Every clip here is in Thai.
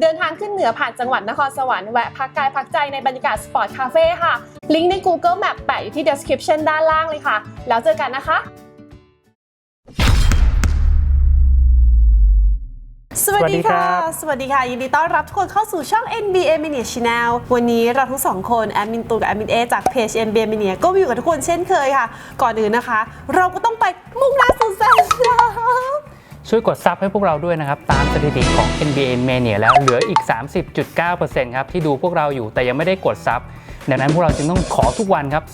เดินทางขึ้นเหนือผ่านจังหวัดนครสวรรค์แวะพักกายพักใจในบรรยากาศสปอร์ตคาเฟ่ค่ะ ลิงก์ใน Google Map แปะอยู่ที่ description ด้านล่างเลยค่ะ แล้วเจอกันนะคะ สวัสดีค่ะ สวัสดีค่ะ ยินดีต้อนรับทุกคนเข้าสู่ช่อง NBA Mania Channel วันนี้เราทั้งสองคนแอดมินตูนกับแอดมินเอจากเพจ NBA Mania ก็มาอยู่กับทุกคนเช่นเคยค่ะ ก่อนอื่นนะคะ เราก็ต้องไปมุ่งหน้าสู่แสนทรัพย์ ช่วยกดซับให้พวกเราด้วยนะครับ ตามสถิติของ NBA Mania แล้วเหลืออีก 30.9%ครับที่ดูพวกเราอยู่แต่ยังไม่ได้กดซับดังนั้นพวกเราจึงต้องขอทุกวันครับ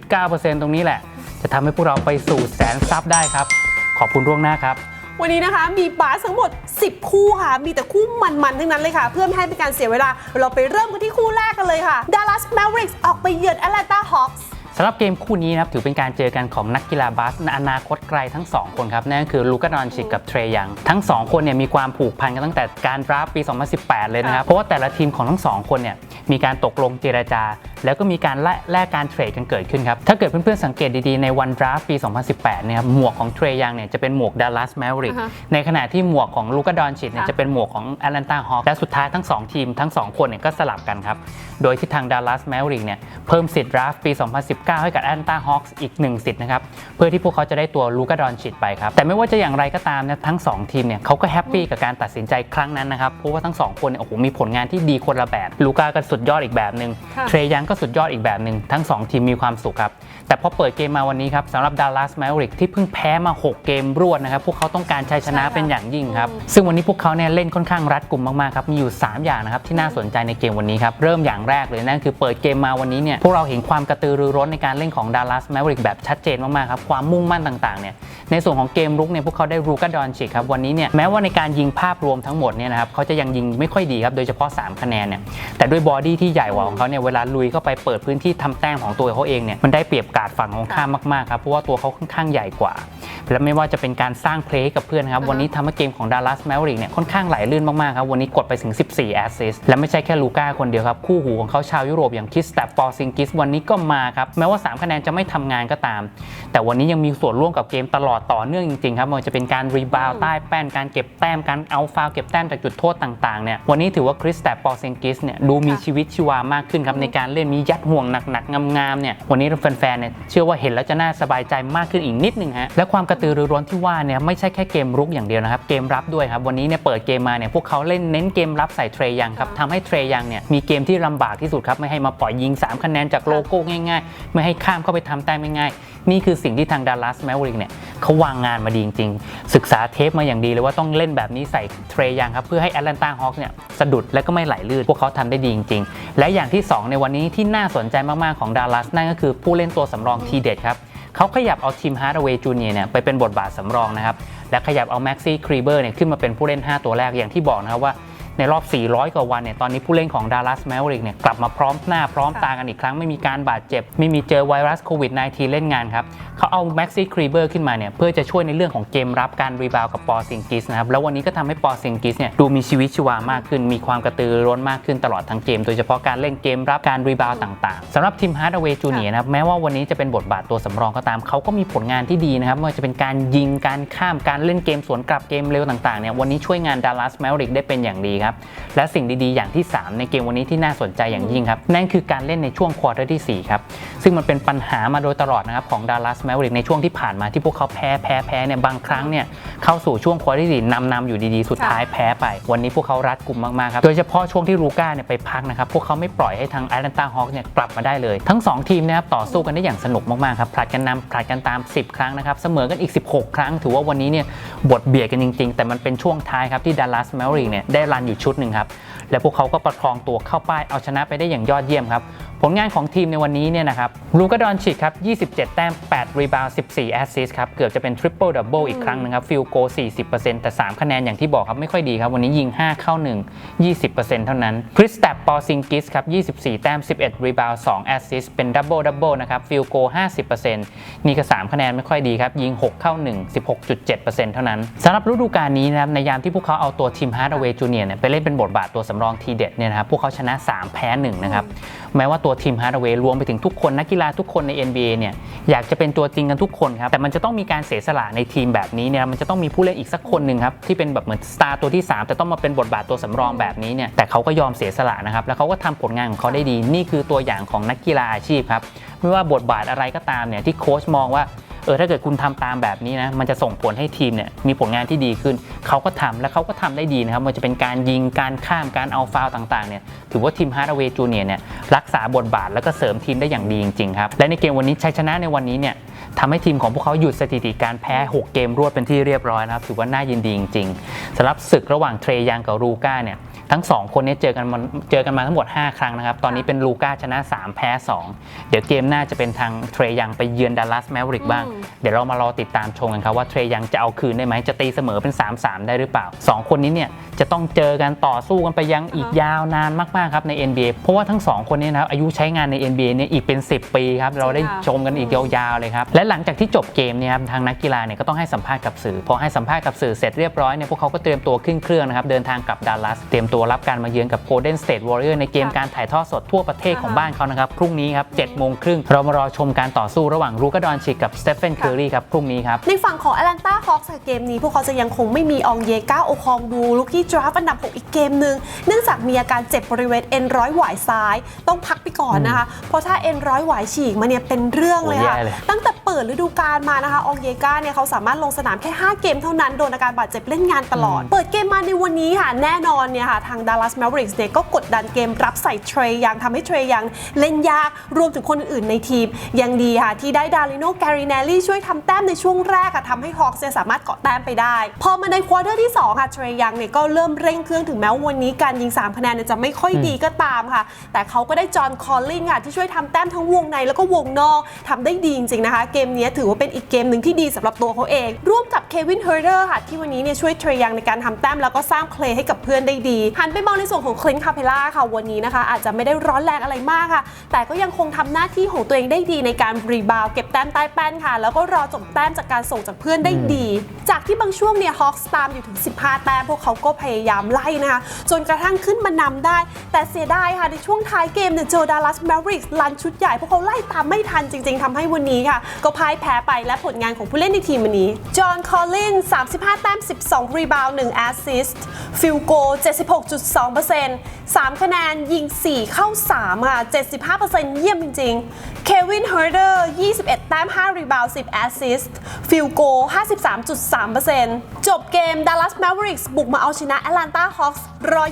30.9%ตรงนี้แหละ จะทำให้พวกเราไปสู่แสนซับได้ครับ ขอบคุณล่วงหน้าครับวันนี้นะคะมีบาสทั้งหมด 10 คู่ค่ะ มีแต่คู่มันๆ ทั้งนั้นเลยค่ะ เพื่อไม่ให้เป็นการเสียเวลา เราไปเริ่มกันที่คู่แรกกันเลยค่ะ Dallas Mavericks ออกไปเยือน Atlanta Hawks สำหรับเกมคู่นี้นะครับถือเป็นการเจอกันของนักกีฬาบาสในอนาคตไกลทั้ง 2 คนครับนั่นก็คือลูกาดอนชิกกับเทรยังทั้ง 2 คนเนี่ยมีความผูกพันกันตั้งแต่การดราฟปี 2018 เลยนะครับ เพราะว่าแต่ละทีมของทั้ง 2 คนเนี่ยมีการตกลงเจรจา แล้วก็มีการแลกการเทรดกันเกิดขึ้นครับ ถ้าเกิดเพื่อนๆสังเกตดีๆในวันดราฟปี 2018 เนี่ยหมวกของเทรยังเนี่ยจะเป็นหมวกดัลลัสแมริกในขณะที่หมวกของลูกาดอนชิกเนี่ยจะเป็นหมวกของแอตแลนตาฮอคและสุดท้ายทั้ง 2 ทีมทั้ง 2 คนเนี่ยก็สลับกันครับโดยที่ทางดัลลัสแมริกเนี่ยเพิ่มสิทธิ์ดราฟปี 2018 19 ให้กับแอต้าฮอคส์อีก 1 สิทธิ์นะครับ เพื่อที่พวกเขาจะได้ตัวลูกาดอนชิดไปครับ แต่ไม่ว่าจะอย่างไรก็ตามนะทั้ง 2 ทีมเนี่ยเขาก็แฮปปี้กับการตัดสินใจครั้งนั้นนะครับ เพราะว่าทั้ง 2 คนเนี่ยโอ้โหมีผลงานที่ดีคนละแบบ ลูกาก็สุดยอดอีกแบบหนึ่งเทรยังก็สุดยอดอีกแบบหนึ่งทั้ง 2 ทีมมีความสุขครับแต่พอเปิดเกมมาวันนี้ครับสำหรับดัลลัสแมริกที่เพิ่งแพ้มา 6 เกมรวดนะครับพวกเขาต้องการชัยชนะเป็นอย่างยิ่งครับซึ่งวันนี้พวกเขาเนี่ยเล่นค่อนข้างรัดกลุ่มมากๆครับมีอยู่ 3 อย่างนะครับที่น่าสนใจในเกมวันนี้ครับเริ่มอย่างแรกเลยนั่นคือเปิดเกมมาวันนี้เนี่ยพวกเราเห็นความกระตือรือร้นในการเล่นของดัลลัสแมวริกแบบชัดเจนมากๆครับ ความมุ่งมั่นต่างๆเนี่ยในส่วนของเกมรุกเนี่ยพวกเขาได้รูกาดอนชิกครับวันนี้เนี่ยแม้ว่าในการยิงภาพรวมทั้งหมดเนี่ยนะครับเขาจะยังยิงไม่ค่อยดีครับโดยเฉพาะ 3 คะแนนเนี่ยแต่ด้วยบอดี้ที่ใหญ่กว่าของเขาเนี่ยเวลาลุยเข้าไปเปิดพื้นที่ทำแต้มของตัวเขาเองเนี่ยมันได้เปรียบการดฝั่งของข้ามมากๆครับเพราะว่าตัวเขาค่อนข้างใหญ่กว่า และไม่ว่าจะเป็นการสร้างเพลย์ให้กับเพื่อนครับวันนี้ทำให้เกมของ Dallas Maverick เนี่ยค่อนข้างไหลลื่นมากๆครับวันนี้กดไปถึง 14แอสซิสและไม่ใช่แค่ลูก้าคนเดียวครับคู่หูของเขาชาวยุโรปอย่างคิสแต่ปอซิงกิสวันนี้ก็มาครับแม้ว่า 3 คะแนนจะไม่ทำงานก็ตาม แต่วันนี้ยังมีส่วนร่วมกับเกมตลอดต่อเนื่องจริงๆครับมันจะเป็นการรีบาวใต้แป้นการเก็บแต้มการเอาฟาวเก็บแต้มจากจุดโทษต่างๆเนี่ยวันนี้ถือว่าคริสแต่ปอเซงกิสเนี่ยดูมีชีวิตชีวามากขึ้นครับในการเล่นมียัดห่วงหนักๆงามๆเนี่ยวันนี้แฟนๆเนี่ยเชื่อว่าเห็นแล้วจะน่าสบายใจมากขึ้นอีกนิดนึงฮะและความกระตือรือร้นที่ว่าเนี่ยไม่ใช่แค่เกมรุกอย่างเดียวนะครับเกมรับด้วยครับวันนี้เนี่ยเปิดเกมมาเนี่ยพวกเขาเล่นเน้นเกมรับใส่เทรยังครับทำให้เทรยังเนี่ยมีเกมที่ลำบากที่สุดครับไม่ให้มาปล่อยยิง 3 คะแนนจากโลโก้ง่ายๆไม่ให้ข้ามเข้าไปทำแต้มง่ายๆ นี่คือสิ่งที่ทางดัลลัสแมวริกเนี่ยเขาวางงานมาดีจริงๆ ศึกษาเทปมาอย่างดีเลยว่าต้องเล่นแบบนี้ใส่เทรยังครับ เพื่อให้แอตแลนตาฮอคเนี่ยสะดุดและก็ไม่ไหลลื่น พวกเขาทำได้ดีจริงๆ และอย่างที่สองในวันนี้ที่น่าสนใจมากๆของดัลลัสนั่นก็คือผู้เล่นตัวสำรองทีเด็ดครับเขาขยับเอาทีมฮาร์ดเวย์จูเนียเนี่ยไปเป็นบทบาทสำรองนะครับและขยับเอาแม็กซี่ครีเบอร์เนี่ยขึ้นมาเป็นผู้เล่น 5 ตัวแรกอย่างที่บอกนะครับว่า ในรอบ 400 กว่าวันเนี่ยตอนนี้ผู้เล่นของ Dallas m a v e r i c k เนี่ยกลับมาพร้อมหน้าพร้อมตากันอีกครั้งไม่มีการบาดเจ็บ ไม่มีเจอไวรัสโควิด -19 เล่นงานครับเขาเอาแม็กซี่ครีเบอร์ขึ้นมาเนี่ยเพื่อจะช่วยในเรื่องของเกมรับการรีบาวกับปอซิงกิสนะครับแล้ววันนี้ก็ทำให้ปอซิงกิสเนี่ยดูมีชีวิตชีวามากขึ้น มีความกระตือร้นมากขึ้นตลอดทั้งเกม โดยเฉพาะการเล่นเกมรับการรีบาวต่างๆสำหรับทีมฮาร์ดเวย์จูเนียนะครับแม้ว่าวันนี้จะเป็นบทบาทตัวสำรองก็ตามเขาก็มีผลงานที่ดีนะครับไม่ว่าจะเป็นการยิงการข้ามการเล่นเกมสวนกลับเกมเร็วต่างๆเนี่ยวันนี้ช่วยงานดัลลัสแมวริกได้เป็นอย่างดีครับและสิ่งดีๆ อย่างที่ 3 ในเกมวันนี้ที่น่าสนใจอย่างยิ่งครับ นั่นคือการเล่นในช่วงควอเตอร์ที่ 4 ครับ ซึ่งมันเป็นปัญหามาโดยตลอดนะครับของดัลลัสแมวริกในช่วงที่ผ่านมาที่พวกเขาแพ้แพ้แพ้เนี่ยบางครั้งเนี่ยเข้าสู่ช่วงควอเตอร์ที่สี่นำนำอยู่ดีๆ สุดท้ายแพ้ไป วันนี้พวกเขารัดกุมมากๆครับ โดยเฉพาะช่วงที่ลูก้าเนี่ยไปพักนะครับ พวกเขาไม่ปล่อยให้ทางแอตแลนตาฮอคเนี่ยกลับมาได้เลย ทั้ง 2 ทีมนะครับต่อสู้กันได้อย่างสนุกมากๆครับผลัดกันนำผลัดกันตาม 10 ครั้งนะครับเสมอกันอีก 16 ครั้ง ถือว่าวันนี้เนี่ย บทเบียดกันจริง ๆ แต่มันเป็นช่วงท้ายครับที่ดัลลัสแมริกเนี่ยได้รันอยู่ชุดหนึ่งครับ และพวกเขาก็ประคองตัวเข้าป้ายเอาชนะไปได้อย่างยอดเยี่ยมครับ ผลงานของทีมในวันนี้เนี่ยนะครับลูกาดอนชิกครับ 27 แต้ม 8 รีบาว 14 แอสซิสครับ เกือบจะเป็นทริปเปิลดับเบิลอีกครั้งหนึงครับฟิลโก 40%แต่ 3 คะแนนอย่างที่บอกครับ ไม่ค่อยดีครับ วันนี้ยิง 5 เข้า 1 20%เท่านั้นคริสแตปปอซิงกิสครับ 24 แต้ม 11 รีบาว 2 แอสซิสเป็นดับเบิลดับเบิลนะครับฟิลโก 50%นี่ก็ 3 คะแนนไม่ค่อยดีครับ ยิง 6 เข้า 1 16.7%เท่านั้นสำหรับฤดูกาลนี้นะครับในยามที่พวกเขาเอาตัวทีมฮาร์ดเวย์จูเนียร์เนี่ยไปเล่นเป็นบทบาทตัวสำรองทีเด็ดเนี่ยนะครับพวกเขาชนะ 3 แพ้1นะครับแม้ว่าตัวตัวทีมฮาร์ดเวย์รวมไปถึงทุกคนนักกีฬาทุกคนใน NBA เนี่ยอยากจะเป็นตัวจริงกันทุกคนครับ แต่มันจะต้องมีการเสียสละในทีมแบบนี้เนี่ยมันจะต้องมีผู้เล่นอีกสักคนหนึ่งครับ ที่เป็นแบบเหมือนสตาร์ตัวที่ 3 แต่ต้องมาเป็นบทบาทตัวสำรองแบบนี้เนี่ยแต่เขาก็ยอมเสียสละนะครับ แล้วเขาก็ทำผลงานของเขาได้ดี นี่คือตัวอย่างของนักกีฬาอาชีพครับไม่ว่าบทบาทอะไรก็ตามเนี่ยที่โค้ชมองว่า เออถ้าเกิดคุณทำตามแบบนี้นะมันจะส่งผลให้ทีมเนี่ยมีผลงานที่ดีขึ้น เขาก็ทำและเขาก็ทำได้ดีนะครับมันจะเป็นการยิงการข้ามการเอาฟาวต่างๆเนี่ยถือว่าทีมฮาร์ดเวย์จูเนียเนี่ยรักษาบทบาทแล้วก็เสริมทีมได้อย่างดีจริงๆครับและในเกมวันนี้ชัยชนะในวันนี้เนี่ยทำให้ทีมของพวกเขาหยุดสถิติการแพ้ 6 เกมรวดเป็นที่เรียบร้อยนะครับถือว่าน่ายินดีจริงๆสำหรับศึกระหว่างเทรยังกับลูก้าเนี่ย ทั้งสองคนนี้เจอกันมาเจอกันมาทั้งหมด 5 ครั้งนะครับ ตอนนี้เป็นลูก้าชนะ 3 แพ้ 2 เดี๋ยวเกมหน้าจะเป็นทางเทรยังไปเยือนดัลลัสแมวริกบ้างอืมเดี๋ยวเรามารอติดตามชมกันครับว่าเทรยังจะเอาคืนได้ไหมจะตีเสมอเป็น 3-3 ได้หรือเปล่า 2 คนนี้เนี่ยจะต้องเจอกันต่อสู้กันไปยังอีกยาวนานมากๆครับใน NBA เพราะว่าทั้ง 2 คนนี้นะครับอายุใช้งานใน NBA เนี่ยอีกเป็น 10 ปีครับเราได้ชมกันอีกยาวๆเลยครับและหลังจากที่จบเกมเนี่ยครับทางนักกีฬาเนี่ยก็ต้องให้สัมภาษณ์กับสื่อพอให้สัมภาษณ์กับสื่อเสร็จเรียบร้อยเนี่ยพวกเขาก็เตรียมตัวขึ้นเครื่องนะครับเดินทางกลับดัลลัสเตรียมตัวรับการมาเยือนกับ Golden State Warrior ในเกมการถ่ายทอดสดทั่วประเทศของบ้านเขานะครับ พรุ่งนี้ครับ7โมงครึ่งเรามารอชมการต่อสู้ระหว่างลูกาดอนชิกกับสเตฟเฟนเคอรีครับ พรุ่งนี้ครับ ในฝั่งของ Atlanta Hawks ค่ะเกมนี้ พวกเขาจะยังคงไม่มีอองเยก้าโอคองดูลูกี้ดราฟอันดับ 6 อีกเกมหนึ่งเนื่องจากมีอาการเจ็บบริเวณเอ็นร้อยหวายซ้าย ต้องพักไปก่อนนะคะเพราะถ้าเอ็นร้อยหวายฉีกมาเนี่ยเป็นเรื่องเลยค่ะโอ้แย่เลยตั้งแต่เปิดฤดูกาลมานะคะอองเยก้าเนี่ยเขาสามารถลงสนามแค่ 5 เกมเท่านั้นโดนอาการบาดเจ็บเล่นงานตลอด เปิดเกมมาในวันนี้ค่ะ แน่นอนเนี่ยค่ะ ทาง Dallas Mavericks เนี่ยก็กดดันเกมรับใส่เทรยังทำให้เทรยังเล่นยากรวมถึงคนอื่นในทีม ยังดีค่ะ ที่ได้ดาริโนแกริเนลลี่ช่วยทำแต้มในช่วงแรกค่ะทำให้ฮอ k ส์สามารถเกาะแต้มไปได้ พอมาในควอเตอร์ที่ 2 ค่ะเทรยังเนี่ยก็เริ่มเร่งเครื่องถึงแม้วันนี้การยิง3คะแนนจะไม่ค่อยดีก็ตามค่ะ แต่เขาก็ได้จอห์นคอลลิงค่ะที่ช่วยทำแต้มทั้งวงในแล้วก็วงนอกทำได้ดีจริงๆนะคะเกมนี้ถือว่าเป็นอีกเกมหนึ่งที่ดีสำหรับตัวเขาเอง ร่วมกับเควินเฮอร์เดอร์ค่ะ ที่วันนี้เนี่ยช่วยเทรยังในการทำแต้มแล้วก็สร้างเพลย์ให้กับเพื่อนได้ดี หันไปมองในส่วนของคลินคาเพล่าค่ะ วันนี้นะคะ อาจจะไม่ได้ร้อนแรงอะไรมากค่ะ แต่ก็ยังคงทำหน้าที่ของตัวเองได้ดีในการรีบาวเก็บแต้มใต้แป้นค่ะ แล้วก็รอจบแต้มจากการส่งจากเพื่อนได้ดี จากที่บางช่วงเนี่ยฮอคส์ตามอยู่ถึง 15 แต้มพวกเขาก็พยายามไล่นะคะจนกระทั่งขึ้นมานำได้ แต่เสียดายค่ะในช่วงท้ายเกมเนี่ยเจอดัลลัสแมริกส์ลันชุดใหญ่พวกเขาไล่ตามไม่ทันจริง ๆทำให้วันนี้ค่ะก็็พ่ายแพ้ไปและผลงานของผู้เล่นในทีมวันนี้ จอห์น คอลลิน 35 แต้ม 12 รีบาวด์1แอสซิสต์ฟิลโก 76.2% 3 คะแนน ยิง 4 เข้า 3 ค่ะ 75%เยี่ยมจริงๆ เควินเฮอร์เดอร์ 21 แต้ม 5 รีบาวด์10 แอสซิสต์ ฟิลโก 53.3%จบเกม Dallas Mavericks บุกมาเอาชนะ Atlanta Hawks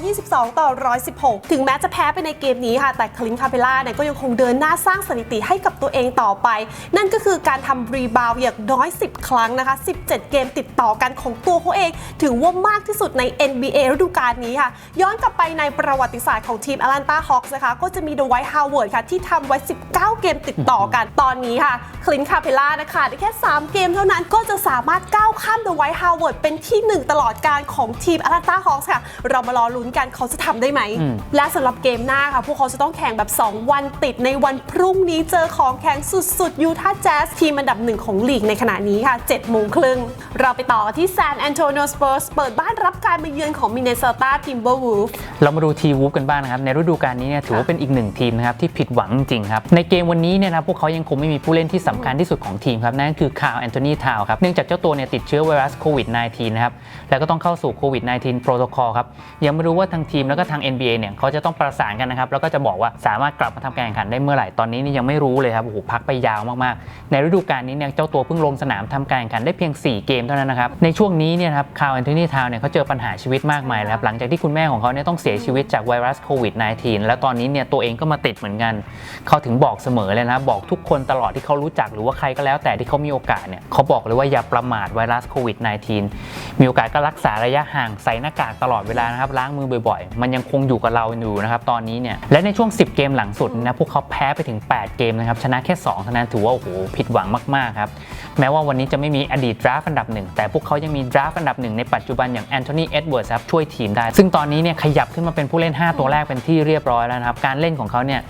122 ต่อ 116 ถึงแม้จะแพ้ไปในเกมนี้ค่ะ แต่คลินคาเปล่าเนี่ยก็ยังคงเดินหน้าสร้างสถิติให้กับตัวเองต่อไป นั่นก็คือการทำรีบาวด์อย่างน้อย 10 ครั้งนะคะ 17 เกมติดต่อกันของตัวเขาเอง ถือว่ามากที่สุดใน NBA ฤดูกาลนี้ค่ะ ย้อนกลับไปในประวัติศาสตร์ของทีม Atlanta Hawks นะคะ ก็จะมี d w i g h t Howard ค่ะ ที่ทำไว้ 19 เกมติดต่อกันตอนนี้ค่ะคลินคาเปล่านะคะได้แค่ 3 เกมเท่านั้นก็จะสามารถก้าวข้าม d w i g h t Howard เป็นที่ 1 ตลอดการของทีม Atlanta Hawks ค่ะ เรามารอลุ้นกันเขาจะทำได้ไหมอืมและสำหรับเกมหน้าค่ะพวกเขาจะต้องแข่งแบบ 2 วันติดในวันพรุ่งนี้เจอของแข่งสุดๆยูทาห์แจ๊สทีมอันดับหนึ่งของลีกในขณะนี้ค่ะ7โมงครึ่ง เราไปต่อที่ San Antonio Spurs เปิดบ้านรับการมาเยือนของ Minnesota Timberwolves เรามาดูทีวูฟกันบ้างนะครับ ในฤดูกาลนี้เนี่ยถือว่าเป็นอีกหนึ่งทีมนะครับที่ผิดหวังจริงครับ ในเกมวันนี้เนี่ยนะพวกเขายังคงไม่มีผู้เล่นที่สำคัญที่สุดของทีมครับ นั่นคือคาร์แอนโทนีทาวครับเนื่องจากเจ้าตัวเนี่ยติดเชื้อไวรัสโควิด -19 นะครับแล้วก็ต้องเข้าสู่โควิด -19 โปรโตคอลครับยังไม่รู้ว่าทางทีมแล้วก็ทาง NBA เนี่ยเขาจะต้องประสานกันนะครับแล้วก็จะบอกว่าสามารถกลับมาทำการแข่งขันได้เมื่อไหร่ตอนนี้นี่ยังไม่รู้เลยครับโอ้โหพักไปยาวมากๆในฤดูกาลนี้เนี่ยเจ้าตัวเพิ่งลงสนามทำการแข่งขันได้เพียง 4 เกมเท่านั้นนะครับในช่วงนี้เนี่ยครับคาร์ลแอนโทนีทาวเนี่ยเขาเจอปัญหาชีวิตมากมายแล้วครับหลังจากที่คุณแม่ของเขาเนี่ยต้องเสียชีวิตจากไวรัสโควิด -19 แล้วตอนนี้เนี่ยตัวเองก็มาติดเหมือนกัน เขาถึงบอกเสมอเลยนะบอกทุกคนตลอดที่เขารู้จักหรือว่าใครก็แล้วแต่ที่เขามีโอกาสเนี่ยเขาบอกเลยว่าอย่าประมาทไวรัสโควิด -19 มีโอกาสก็รักษาระยะห่างใส่หน้ากากตลอดเวลานะครับล้างมือบ่อยๆ มันยังคงอยู่กับเราอยู่นะครับตอนนี้เนี่ยและในช่วง 10 เกมหลังสุดนะพวกเขาแพ้ไปถึง 8 เกมนะครับชนะแค่2เท่านั้นถือว่าโอ้โหผิดหวังมากๆครับแม้ว่าวันนี้จะไม่มีอดีตดราฟอันดับหนึ่งแต่พวกเขายังมีดราฟอันดับหนึ่งในปัจจุบันอย่างแอนโทนีเอ็ดเวิร์ดครับช่วยทีมได้ ซึ่งตอนนี้เนี่ยขยับขึ้นมาเป็นผู้เล่น 5 ตัวแรกเป็นที่เรียบร้อยแล้วนะครับ การเล่นของเขาเนี่ย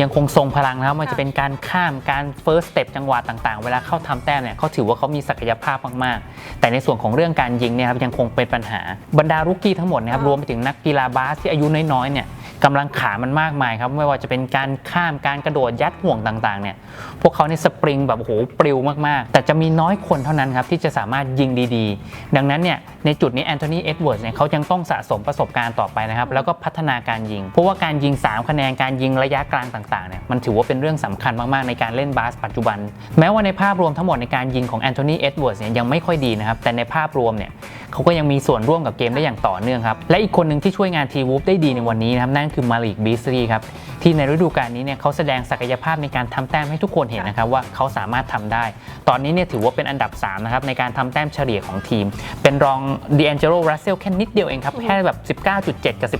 ยังคงทรงพลังนะครับมันจะเป็นการข้ามการ first step จังหวะต่างๆ เวลาเข้าทำแต้มเนี่ยเขาถือว่าเขามีศักยภาพมากๆ แต่ในส่วนของเรื่องการยิงเนี่ยครับยังคงเป็นปัญหาบรรดารุกกี้ทั้งหมดนะครับรวมไปถึงนักกีฬาบาสที่อายุน้อยๆเนี่ย กำลังขามันมากมายครับ ไม่ว่าจะเป็นการข้ามการกระโดดยัดห่วงต่างๆเนี่ยพวกเขาในสปริงแบบโอ้โหปลิวมากๆ แต่จะมีน้อยคนเท่านั้นครับที่จะสามารถยิงดีๆ ดังนั้นเนี่ยในจุดนี้แอนโทนีเอ็ดเวิร์ดเนี่ยเขายังต้องสะสมประสบการณ์ต่อไปนะครับ แล้วก็พัฒนาการยิง เพราะว่าการยิง 3 คะแนนการยิงระยะกลางต่างๆเนี่ยมันถือว่าเป็นเรื่องสำคัญมากๆในการเล่นบาสปัจจุบัน แม้ว่าในภาพรวมทั้งหมดในการยิงของแอนโทนีเอ็ดเวิร์ดเนี่ยยังไม่ค่อยดีนะครับแต่ในภาพรวมเนี่ย เขาก็ยังมีส่วนร่วมกับเกมได้อย่างต่อเนื่องครับ และอีกคนหนึ่งที่ช่วยงานทีวูฟได้ดีในวันนี้นะครับนั่นคือมาลิกบีสรีครับที่ในฤดูกาลนี้เนี่ยเขาแสดงศักยภาพในการทำแต้มให้ทุกคนเห็นนะครับว่าเขาสามารถทำได้ ตอนนี้เนี่ยถือว่าเป็นอันดับ3นะครับในการทำแต้มเฉลี่ยของทีม เป็นรองดีแอนเจโรรัสเซลแค่นิดเดียวเองครับแค่แบบ 19.7 กับ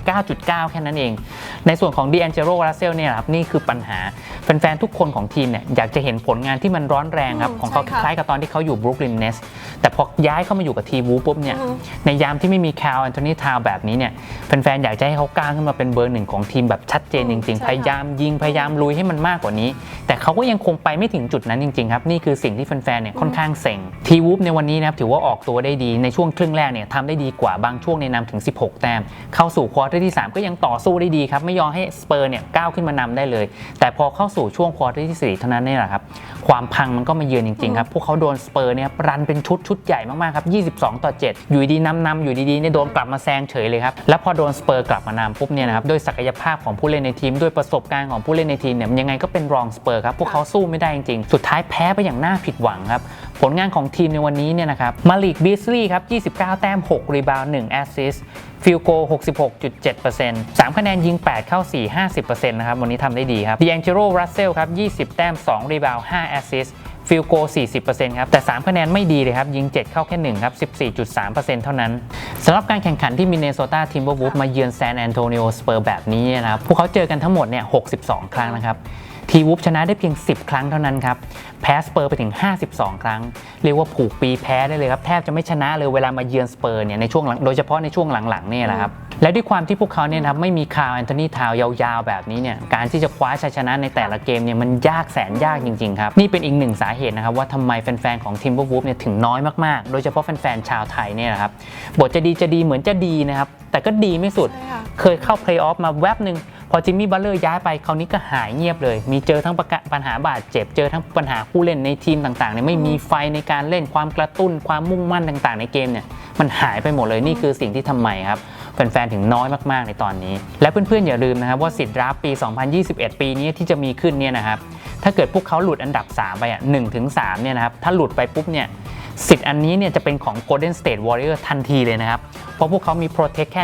19.9 แค่นั้นเอง ในส่วนของดีแอนเจโรรัสเซลเนี่ยครับนี่คือปัญหาแฟนๆทุกคนของทีมเนี่ยอยากจะเห็นผลงานที่มันร้อนแรงครับอืมของเขาใช่ค่ะคล้ายกับตอนที่เขาอยู่บรุกลินเนสแต่พอย้ายเข้ามาอยู่กับทีวูปุ๊บเนี่ยอือฮึในยามที่ไม่มีคาร์ลแอนโทนีทาวแบบนี้เนี่ยแฟนๆอยากจะให้เขากล้าขึ้นมาเป็นเบอร์หนึ่งของทีมแบบชัดเจนจริง ๆ พยายามยิงพยายามลุยให้มันมากกว่านี้ แต่เขาก็ยังคงไปไม่ถึงจุดนั้นจริงๆครับนี่คือสิ่งที่แฟนๆเนี่ยค่อนข้างเซ็งทีวูฟในวันนี้นะครับถือว่าออกตัวได้ดีในช่วงครึ่งแรกเนี่ยทำได้ดีกว่าบางช่วงในยนำถึง 16 แต้ม เข้าสู่ควอเตอร์ที่ 3 ก็ยังต่อสู้ได้ดีครับไม่ยอมให้สเปอร์เนี่ยก้าวขึ้นมานำได้เลย แต่พอเข้าสู่ช่วงควอเตอร์ที่ 4 เท่านั้นเนี่ยแหละครับความพังมันก็มาเยือนจริงๆครับพวกเขาโดนสเปอร์เนี่ยรันเป็นชุดชุดใหญ่มากๆครับ22 ต่อ 7อยู่ดีนำนำอยู่ดีๆเนี่ยโดนกลับมาแซงเฉยเลยครับ แล้วพอโดนสเปอร์กลับมานำปุ๊บเนี่ยนะครับด้วยศักยภาพของผู้เล่นในทีมด้วยประสบการณ์ของผู้เล่นในทีมเนี่ยยังไงก็เป็นรองสเปอร์ครับพวกเขาสู้ไม่ได้จริงๆ สุดท้ายแพ้ไปอย่างน่าผิดหวังครับผลงานของทีมในวันนี้เนี่ยนะครับมาลิกบีสลีย์ครับ 29 แต้ม 6 รีบาวด์1แอสซิสฟิลโก 66.7% 3 คะแนนยิง 8 เข้า 4 50%นะครับ วันนี้ทำได้ดีครับดีแองเจโรรัสเซลครับ 20 แต้ม 2 รีบาวด์5แอสซิสต์ ฟิลโก 40%ครับ แต่ 3 คะแนนไม่ดีเลยครับ ยิง 7 เข้าแค่ 1 ครับ 14.3%เท่านั้น สำหรับการแข่งขันที่มินเนโซตาทิมเบอร์วูฟมาเยือนแซนแอนโตนิโอสเปอร์แบบนี้นะครับ พวกเขาเจอกันทั้งหมดเนี่ย 62 ครั้งนะครับ ทีวูฟชนะได้เพียง 10 ครั้งเท่านั้นครับ แพ้สเปอร์ไปถึง 52 ครั้ง เรียกว่าผูกปีแพ้ได้เลยครับ แทบจะไม่ชนะเลยเวลามาเยือนสเปอร์เนี่ยในช่วงหลังโดยเฉพาะในช่วงหลังๆเนี่ยแหละครับ และด้วยความที่พวกเขาเนี่ยนะครับไม่มีคาร์ลแอนโทนีทาวยาวๆ แบบนี้เนี่ยการที่จะคว้าชัยชนะในแต่ละเกมเนี่ยมันยากแสนยากจริงๆครับ นี่เป็นอีกหนึ่งสาเหตุนะครับว่าทำไมแฟนๆของทีมเบอร์วูฟเนี่ยถึงน้อยมากๆ โดยเฉพาะแฟนๆชาวไทยเนี่ยนะครับบทจะดีจะดีเหมือนจะดีนะครับแต่ก็ดีไม่สุดใช่ค่ะเคยเข้าเพลย์ออฟมาแวบหนึ่งพ อจิมมี่บัลเลอร์ย้ายไปคราวนี้ก็หายเงียบเลย มีเจอทั้งปะปัญหาบาดเจ็บ เจอทั้งปัญหาผู้เล่นในทีมต่างๆเนี่ยไม่มีไฟในการเล่นความกระตุ้นความมุ่งมั่นต่างๆ ในเกมเนี่ยมันหายไปหมดเลยนี่คือสิ่งที่ทำไมครับแฟนๆ ถึงน้อยมากๆ ในตอนนี้ และเพื่อนๆ อย่าลืมนะครับว่าสิทธิ์ราฟปี 2021 ปีนี้ที่จะมีขึ้นเนี่ยนะครับ ถ้าเกิดพวกเขาหลุดอันดับ 3 ไปอะ1ถึง3เนี่ยนะครับ ถ้าหลุดไปปุ๊บเนี่ยสิทธิ์อันนี้เนี่ยจะเป็นของ Golden State Warrior ทันทีเลยนะครับ เพราะพวกเขามี protect แค่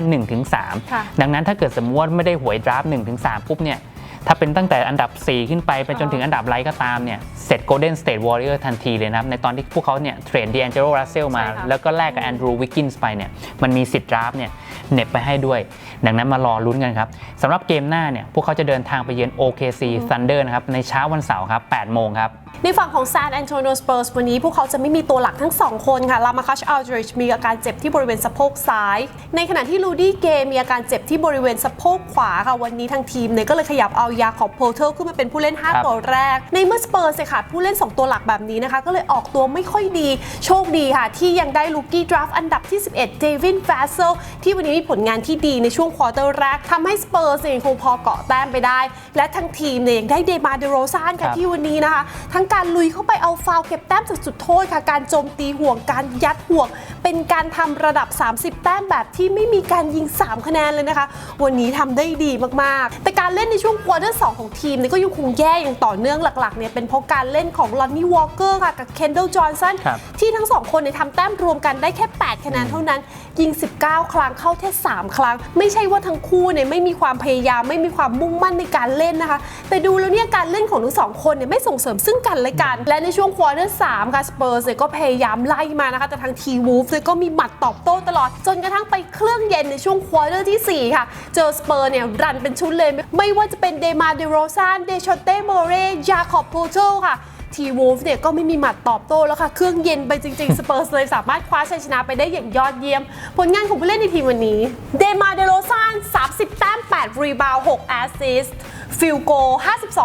1-3ค่ะดังนั้นถ้าเกิดสมมติว่าไม่ได้หวยดราฟต์1-3 ปุ๊บเนี่ย ถ้าเป็นตั้งแต่อันดับ 4 ขึ้นไปไปจนถึงอันดับไรก็ตามเนี่ยเสร็จ Golden State Warrior ทันทีเลยนะครับ ในตอนที่พวกเขาเนี่ยเทรด D'Angelo Russell มาใช่ค่ะแล้วก็แลกกับ Andrew Wiggins ไปเนี่ยมันมีสิทธิ์ดราฟต์เนี่ยเหน็บไปให้ด้วย ดังนั้นมารอลุ้นกันครับสำหรับเกมหน้าเนี่ยพวกเขาจะเดินทางไปเยือน OKC Thunder นะครับในเช้าวันเสาร์ครับ8โมงครับ ในฝั่งของ San Antonio Spurs วันนี้พวกเขาจะไม่มีตัวหลักทั้ง 2 คนค่ะ ลามาคัชอัลดริชมีอาการเจ็บที่บริเวณสะโพกซ้าย ในขณะที่ลูดี้เกมมีอาการเจ็บที่บริเวณสะโพกขวาค่ะ วันนี้ทางทีมเนี่ยก็เลยขยับเอายาของโพเทลขึ้นมาเป็นผู้เล่นครับ5ตัวแรก ในเมื่อสเปอร์สขาดผู้เล่น 2 ตัวหลักแบบนี้นะคะ ก็เลยออกตัวไม่ค่อยดี โชคดีค่ะ ที่ยังได้ลูกี้ดราฟต์อันดับที่ 11 เดวินแฟสเซลที่วันนี้มีผลงานที่ดีในช่วงควอเตอร์แรกทำให้สเปอร์สยังคงพอเกาะแต้มไปได้ และทั้งทีมเนี่ยยังได้เดมาเดโรซานครัค่ะบที่วันนี้นะคะทั้งการลุยเข้าไปเอาฟาวล์เก็บแต้มจากจุดโทษค่ะ การโจมตีห่วงการยัดห่วง เป็นการทำระดับ 30 แต้มแบบที่ไม่มีการยิง 3 คะแนนเลยนะคะ วันนี้ทำได้ดีมากๆ แต่การเล่นในช่วงควอเตอร์2ของทีมเนี่ยก็ยังคงแย่อย่างต่อเนื่องหลักๆเนี่ยเป็นเพราะการเล่นของลอนนี่วอลเกอร์ค่ะกับเคนเดลจอห์นสันครับที่ทั้งสองคนเนี่ยทำแต้มรวมกันได้แค่ 8 คะแนนเท่านั้น ยิง 19 ครั้งเข้าแค่ 3 ครั้ง ไม่ใช่ว่าทั้งคู่เนี่ยไม่มีความพยายามไม่มีความมุ่งมั่นในการเล่นนะคะ แต่ดูแล้วเนี่ยการเล่นของทั้งสองคนเนี่ยไม่ส่งเสริมซึ่งกันและกัน และในช่วงควอเตอร์3ค่ะสเปอร์สก็พยายามไล่มานะคะ แต่ทางทีวูฟก็มีหมัดตอบโต้ตลอด จนกระทั่งไปเครื่องเย็นในช่วงควอเตอร์ทีสี่ 4 ค่ะ เจอสเปอร์เนี่ยรันเป็นชุดเลย ไม่ว่าจะเป็นเดมาเดโรซานเดชเต้โมเรยาคอบโพโตค่ะทีวูฟเนี่ยก็ไม่มีหมัดตอบโต้แล้วค่ะ เครื่องเย็นไปจริง ๆ สเปอร์สเลยสามารถคว้าชัยชนะไปได้อย่างยอดเยี่ยม ผลงานของผู้เล่นในทีมวันนี้ เดมาเดโรซาน 30 แต้ม 8 รีบาว 6 แอสซิสต์ฟิลโก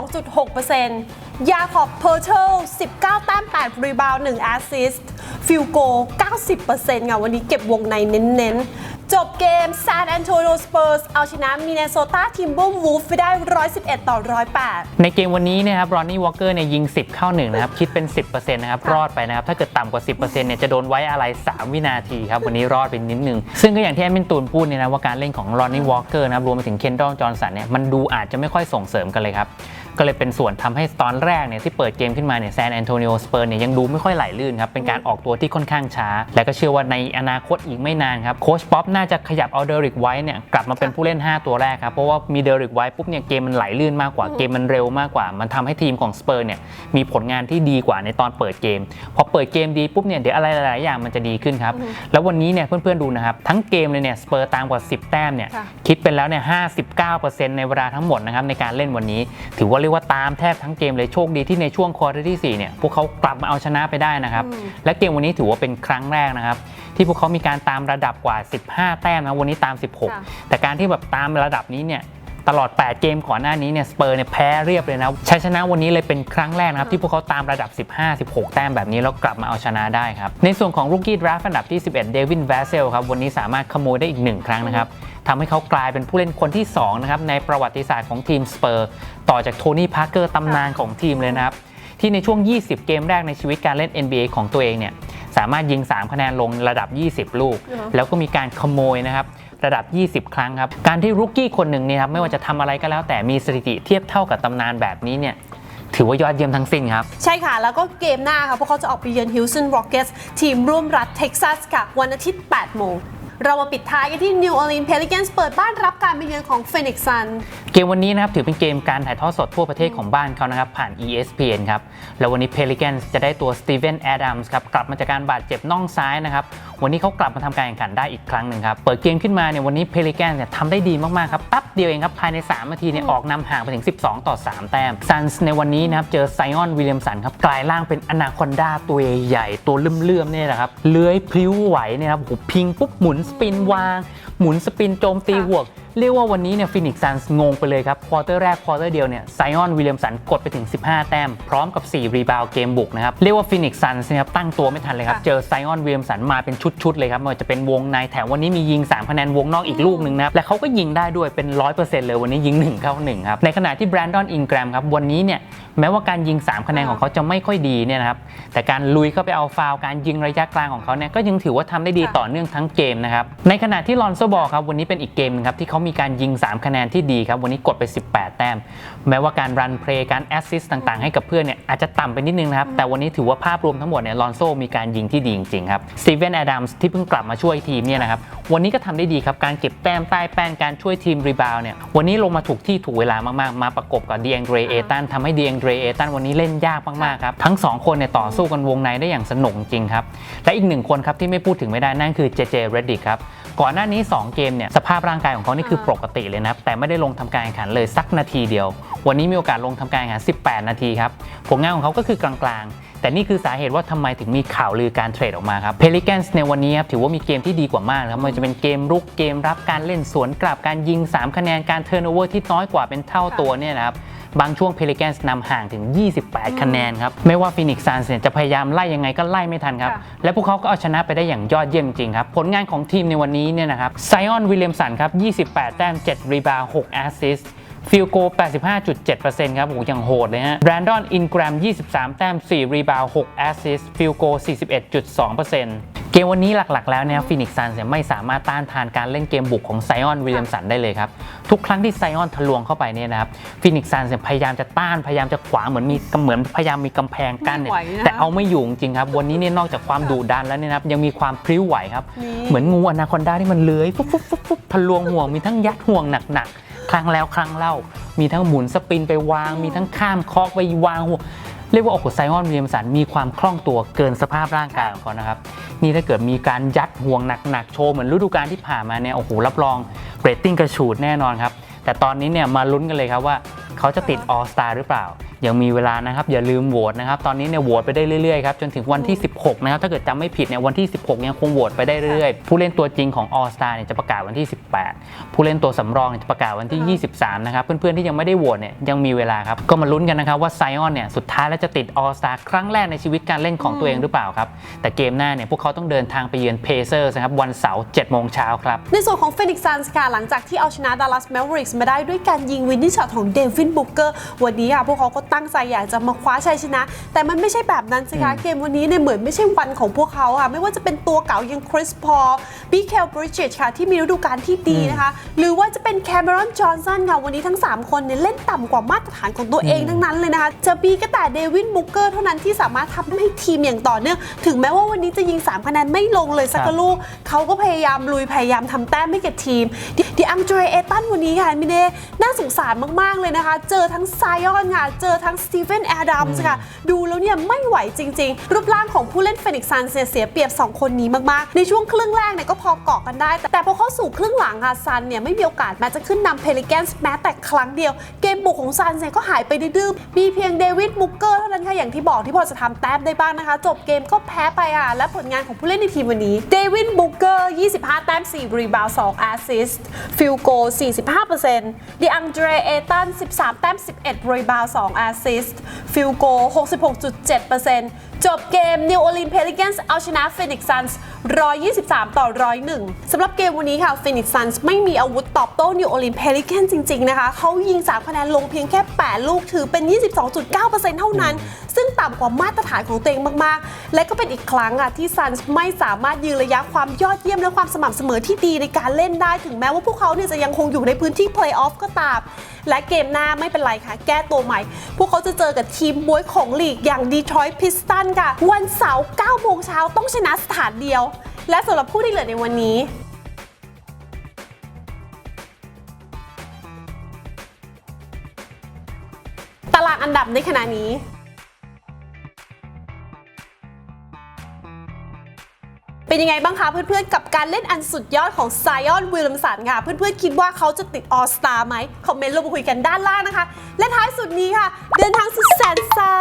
52.6% ยาคอบเพอร์เทล19 แต้ม 8 รีบาวด์1แอสซิสต์ฟิลโก 90%ค่ะวันนี้เก็บวงในเน้นๆ จบเกม San Antonio Spurs เอาชนะ Minnesota Timberwolves ไปได้ 111 ต่อ 108 ในเกมวันนี้เนะครับรอนนี่วอลเกอร์เนี่ยยิง 10 เข้า 1 นะครับ คิดเป็น 10%นะครับค่ะรอดไปนะครับ ถ้าเกิดต่ำกว่า 10%เนี่ยจะโดนไว้อะไร 3 วินาทีครับ วันนี้รอดไปนิดนึง ซึ่งก็อย่างที่แอดมินตูนพูดเนี่ยนะว่าการเล่นของรอนนี่วอลเกอร์นะครับรวมไปถึงเคนดอลจอห์นสันเนี่ยมันดูอาจจะไม่ค่อยส่งเสริมกันเลยครับ ก็เลยเป็นส่วนทำให้ตอนแรกเนี่ยที่เปิดเกมขึ้นมาเนี่ยแซนแอนโทนิโอสเปอร์เนี่ยยังดูไม่ค่อยไหลลื่นครับ เป็นการออกตัวที่ค่อนข้างช้า และก็เชื่อว่าในอนาคตอีกไม่นานครับโค้ชป๊อปน่าจะขยับเอาเดริกไว้เนี่ยกลับมาเป็นผู้เล่น 5 ตัวแรกครับ เพราะว่ามีเดริกไว้ปุ๊บเนี่ยเกมมันไหลลื่นมากกว่าเกมมันเร็วมากกว่า มันทำให้ทีมของสเปอร์เนี่ยมีผลงานที่ดีกว่าในตอนเปิดเกมพอเปิดเกมดีปุ๊บเนี่ยเดี๋ยวอะไรหลายๆอย่างมันจะดีขึ้นครับแล้ววันนี้เนี่ยเพื่อนๆดูนะครับทั้งเกมเลยเนี่ยสเปอร์ตามกว่า 10 แต้มเนี่ยค่ะคิดเป็นแล้วเนี่ย59%ในเวลาทั้งหมดนะครับในการเล่นวันนี้ถือว่าเรียกว่าตามแทบทั้งเกมเลยโชคดีที่ในช่วงควอเตอร์ที่4เนี่ยพวกเขากลับมาเอาชนะไปได้นะครับอืมและเกมวันนี้ถือว่าเป็นครั้งแรกนะครับที่พวกเขามีการตามระดับกว่า 15 แต้มนะวันนี้ตามค่ะ16 แต่การที่แบบตามระดับนี้เนี่ย ตลอด 8 เกมก่อนหน้านี้เนี่ยสเปอร์เนี่ยแพ้เรียบเลยนะชัยชนะวันนี้เลยเป็นครั้งแรกนะครับที่พวกเขาตามระดับ 15-16 แต้มแบบนี้แล้วกลับมาเอาชนะได้ครับ ในส่วนของรูกี้ดราฟต์อันดับที่ 11 เดวินแวสเซลครับวันนี้สามารถขโมยได้อีกหนึ่งครั้งนะครับทำให้เขากลายเป็นผู้เล่นคนที่2นะครับในประวัติศาสตร์ของทีมสเปอร์ต่อจากโทนี่พาร์เกอร์ตำนานของทีมเลยนะครับที่ในช่วง 20 เกมแรกในชีวิตการเล่น NBA ของตัวเองเนี่ยสามารถยิง 3 คะแนนลงระดับ 20 ลูกอือฮะแล้วก็มีการขโมยนะครับ ระดับ 20 ครั้งครับ การที่รุกกี้คนหนึ่งเนี่ยครับไม่ว่าจะทำอะไรก็แล้ว แต่มีสถิติเทียบเท่ากับตำนานแบบนี้เนี่ยถือว่ายอดเยี่ยมทั้งสิ้นครับ ใช่ค่ะ แล้วก็เกมหน้าค่ะพวกเขาจะออกไปเยือน Houston Rockets ทีมร่วมรัฐเท็กซัสค่ะวันอาทิตย์ 8 โมงเรามาปิดท้ายกันที่ New Orleans Pelicans เปิดบ้านรับการไปเยือนของ Phoenix Sun เกมวันนี้นะครับถือเป็นเกมการถ่ายทอดสดทั่วประเทศของบ้านเขานะครับ ผ่าน ESPN ครับ แล้ววันนี้ Pelicans จะได้ตัว Steven Adams ครับ กลับมาจากการบาดเจ็บน่องซ้ายนะครับวันนี้เขากลับมาทำการแข่งขันได้อีกครั้งหนึ่งครับเปิดเกมขึ้นมาเนี่ยวันนี้ Pelicans เนี่ยทำได้ดีมากๆครับแป๊บเดียวเองครับภายใน 3 นาทีเนี่ยออกนำห่างไปถึง 12 ต่อ 3 แต้ม Suns ในวันนี้นะครับเจอไซออนวิลเลียมสันครับกลายร่างเป็นอนาคอนดาตัวใหญ่ๆตัวเลื่อมๆเนี่ยนะครับเลื้อยพลิ้วไหวเนี่ยครับโอ้โหพิงปุ๊บหมุนสปินวางหมุนสปินโจมตีค่ะหัวก เรียกว่าวันนี้เนี่ยฟินิกซ์ซันส์งงไปเลยครับควอเตอร์แรกควอเตอร์เดียวเนี่ยไซออนวิลเลียมสันกดไปถึง 15 แต้ม พร้อมกับ 4 รีบาวเกมบุกนะครับ เรียกว่าฟินิกซ์ซันส์นะครับตั้งตัวไม่ทันเลยครับค่ะเจอไซออนวิลเลียมสันมาเป็นชุดๆเลยครับไม่ว่าจะเป็นวงในแถมวันนี้มียิง 3 คะแนนวงนอกอีกลูกหนึ่งนะครับและเขาก็ยิงได้ด้วยเป็น 100%เลยวันนี้ยิง1เข้า1ครับในขณะที่แบรนดอนอินแกรมครับวันนี้เนี่ยแม้ว่าการยิง 3 คะแนนของเขาจะไม่ค่อยดีเนี่ยนะครับแต่การลุยเข้าไปเอาฟาวล์การยิงระยะกลางของเขาเนี่ยก็ยังถือว่าทำได้ดีค่ะต่อเนื่องทั้งเกมนะครับในขณะที่ลอนโซบอลครับวันนี้เป็นอีกเกมหนึงครับที่เขามีการยิง 3 คะแนนที่ดีครับวันนี้กดไป 18 แต้ม แม้ว่าการรันเพลย์การแอสซิสต์ต่างๆให้กับเพื่อนเนี่ยอาจจะต่ำไปนิดนึงนะครับ แต่วันนี้ถือว่าภาพรวมทั้งหมดเนี่ยลอนโซมีการยิงที่ดีจริงๆครับสตีเวนแอดัมส์ที่เพิ่งกลับมาช่วยทีมเนี่ยนะครับวันนี้ก็ทำได้ดีครับการเก็บแต้มใต้แป้นการช่วยทีมรีบาวเนี่ยวันนี้ลงมาถูกที่ถูกเวลามากๆ มาประกบกับดีแองเดรเอตันทำให้ดีแองเดรเอตันวันนี้เล่นยากมากๆครับทั้งสองคนเนี่ยต่อสู้กันวงในได้อย่างสนุกจริงครับและอีกหนึ่งคนครับที่ไม่พูดถึงไม่ได้นั่นคือเจเจเรดดิกครับก่อนหน้านี้2 เกมเนี่ยสภาพร่างกายของเขานี่คือปกติเลยนะครับแต่ไม่ได้ลงทำการแข่งขันเลยสักนาทีเดียว วันนี้มีโอกาสลงทำการแข่งขัน 18 นาทีครับผลงานของเขาก็คือกลางๆ แต่นี่คือสาเหตุว่าทำไมถึงมีข่าวลือการเทรดออกมาครับ Pelicans ในวันนี้ครับถือว่ามีเกมที่ดีกว่ามากนะครับไมันจะเป็นเกมรุกเกมรับการเล่นสวนกลับการยิง 3 คะแนนการเทิร์นโอเวอร์ที่น้อยกว่าเป็นเท่าตัวเนี่ยนะครับบางช่วง Pelicans นำห่างถึง 28 คะแนนครับ ไม่ว่า Phoenix Suns เนี่ยจะพยายามไล่ยังไงก็ไล่ไม่ทันครับค่ะและพวกเขาก็เอาชนะไปได้อย่างยอดเยี่ยมจริงครับ ผลงานของทีมในวันนี้เนี่ยนะครับไซออนวิลเลียมสันครับ 28 แต้ม 7 รีบาว 6 แอสซิสต์ ฟิลโก 85.7%ครับโอ้โหอย่างโหดเลยฮะแบรนดอนอินกรม 23 แต้ม 4 รีบาว 6 แอสซิสต์ฟิลโก 41.2%เกมวันนี้หลักๆ แล้วเนี่ยฟินิกซ์ซันเนี่ยไม่สามารถต้านทานการเล่นเกมบุกของไซออนวิลเลียมสันได้เลยครับ ทุกครั้งที่ไซออนทะลวงเข้าไปเนี่ยนะครับฟินิกซ์ซันเนี่ยพยายามจะต้านพยายามจะขวางเหมือนมีเหมือนพยายามมีกำแพงกั้นเนี่ยไม่ไหวนะแต่เอาไม่อยู่จริงๆครับ วันนี้เนี่ยนอกจากความดุดันแล้วเนี่ยนะครับยังมีความพริ้วไหวครับนี่เหมือนงูอนาคอนดาที่มันเลื้อยฟุบฟุบฟุบฟุบทะลวงห่วงมีทั้งยัดห่วงหนักๆ ครั้งแล้วครั้งเล่า มีทั้งหมุนสปินไปวาง มีทั้งข้ามคอกไปวางห่วงเรียกว่าโอ้โหไซออนวิลเลียมสันมีความคล่องตัวเกินสภาพร่างกายของเขานะครับ นี่ถ้าเกิดมีการยัดห่วงหนักๆโชว์เหมือนฤดูกาลที่ผ่านมาเนี่ยโอ้โหรับรองเรตติ้งกระฉูดแน่นอนครับแต่ตอนนี้เนี่ยมาลุ้นกันเลยครับว่า เขาจะติดออสตาหรือเปล่า ยังมีเวลานะครับอย่าลืมโหวตนะครับตอนนี้เนี่ยโหวตไปได้เรื่อยๆครับจนถึงวันที่ 16 นะครับถ้าเกิดจำไม่ผิดเนี่ยวันที่ 16 ยังคงโหวตไปได้เรื่อยๆ ผู้เล่นตัวจริงของ All Star เนี่ยจะประกาศวันที่ 18 ผู้เล่นตัวสำรองเนี่ยจะประกาศวันที่ 23 นะครับเพื่อนๆที่ยังไม่ได้โหวตเนี่ยยังมีเวลาครับก็มาลุ้นกันนะครับว่าไซออนเนี่ยสุดท้ายแล้วจะติด All Star ครั้งแรกในชีวิตการเล่นของตัวเองหรือเปล่าครับแต่เกมหน้าเนี่ยพวกเขาต้องเดินทางไปเยือน Pacers นะครับวันเสาร์7โมงเช้าครับในส่วนของ Phoenix Suns ค่ะหลังจากที่เอาชนะ Dallas Mavericks มาได้ด้วยการยิงวินนิ่ช็อตของเดวินบุกเกอร์ วันนี้ค่ะพวกเขาก็ตั้งใจอยากจะมาคว้าชัยชนะ แต่มันไม่ใช่แบบนั้นสิคะเกมวันนี้เนี่ยเหมือนไม่ใช่วันของพวกเขาค่ะไม่ว่าจะเป็นตัวเก่าอย่างคริสพอลบีเคลบริดจ์ค่ะที่มีฤดูกาลที่ดีนะคะ หรือว่าจะเป็นแคม e รอนจอห์นสันค่ะวันนี้ทั้ง 3 คนเนี่ยเล่นต่ำกว่ามาตรฐานของตัวเองทั้งนั้นเลยนะคะจะบีก็แต่เดวินบุกเกอร์เท่านั้นที่สามารถทำให้ทีมอย่างต่อเนื่องถึงแม้ว่าวันนี้จะยิง3คะแนนไม่ลงเลยสักครับลูกเขาก็พยายามลุยพยายามทำแต้มให้กับทีมดิอังเดรเอตันวันนี้ค่ะมิเน่น่าสงสารมากๆเลยนะคะเจอทั้งไซออนค่ะ เจอทั้งสตีเฟนแอดัมส์ค่ะ ดูแล้วเนี่ยไม่ไหวจริง ๆ รูปร่างของผู้เล่นเฟนิกซ์ซันเสียเปรียบ 2 คนนี้มากๆ ในช่วงครึ่งแรกเนี่ยก็พอเกาะกันได้ แต่แต่พอเข้าสู่ครึ่งหลังค่ะซันเนี่ยไม่มีโอกาสแม้จะขึ้นนำเพลิแกนส์แม้แต่ครั้งเดียว เกมบุกของซันเนี่ยก็หายไปดื้อๆมีเพียงเดวิดมุกเกอร์เท่านั้นค่ะอย่างที่บอกที่พอจะทำแต้มได้บ้างนะคะ จบเกมก็แพ้ไปค่ะและผลงานของผู้เล่นในทีมวันนี้เดวิดบุกเกอร์ 25 แต้ม 4 รีบาวด์ 2 แอสซิสต์ฟิลโก 45%ดิอังเดรเอตัน 13 3 แต้ม 11 รีบาว2แอสซิสต์ฟิลโก 66.7%จบเกมนิวโอลิมเพลิเกนส์เอาชนะฟินิกซ์ซันส์ 123 ต่อ 101สำหรับเกมวันนี้ค่ะ Phoenix Suns ไม่มีอาวุธตอบโต้ New Orleans Pelicans จริง ๆ นะคะ เขายิง 3 คะแนนลงเพียงแค่ 8 ลูกถือเป็น 22.9%เท่านั้น ซึ่งต่ำกว่ามาตรฐานของตัวเองมากๆ และก็เป็นอีกครั้งอะที่ Suns ไม่สามารถยืนระยะความยอดเยี่ยมและความสม่ำเสมอที่ดีในการเล่นได้ถึงแม้ว่าพวกเขาเนี่ยจะยังคงอยู่ในพื้นที่ Playoff ก็ตามและเกมหน้าไม่เป็นไรค่ะ แก้ตัวใหม่ พวกเขาจะเจอกับทีมบวยของลีกอย่าง Detroit Pistons ค่ะ วันเสาร์9โมงเช้าต้องชนะสถานเดียวและสำหรับผู้ที่เหลือในวันนี้ตารางอันดับในขณะนี้ เป็นยังไงบ้างคะเพื่อนๆ กับการเล่นอันสุดยอดของไซออนวิลเลมสันค่ะ เพื่อนๆ คิดว่าเขาจะติดออสตาไหมคอมเมนต์ลงมาคุยกันด้านล่างนะคะ และท้ายสุดนี้ค่ะ เดินทางสุดแสนซา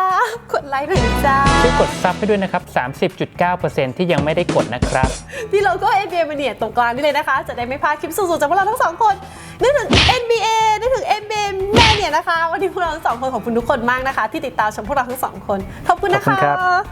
กดไลค์หน่อยจ้าช่วยกดซับให้ด้วยนะครับ 30.9%ที่ยังไม่ได้กดนะครับ ที่โลโก้ NBA มาเนี่ยตรงกลางนี่เลยนะคะ จะได้ไม่พลาดคลิปสุดๆจากพวกเราทั้งสองคนนึกถึง NBA นึกถึง NBA แม่เนี่ยนะคะวันนี้พวกเราทั้งสองคนขอบคุณทุกคนมากนะคะ ที่ติดตามชมพวกเราทั้งสองคนขอบคุณนะขอบคุณคะครับ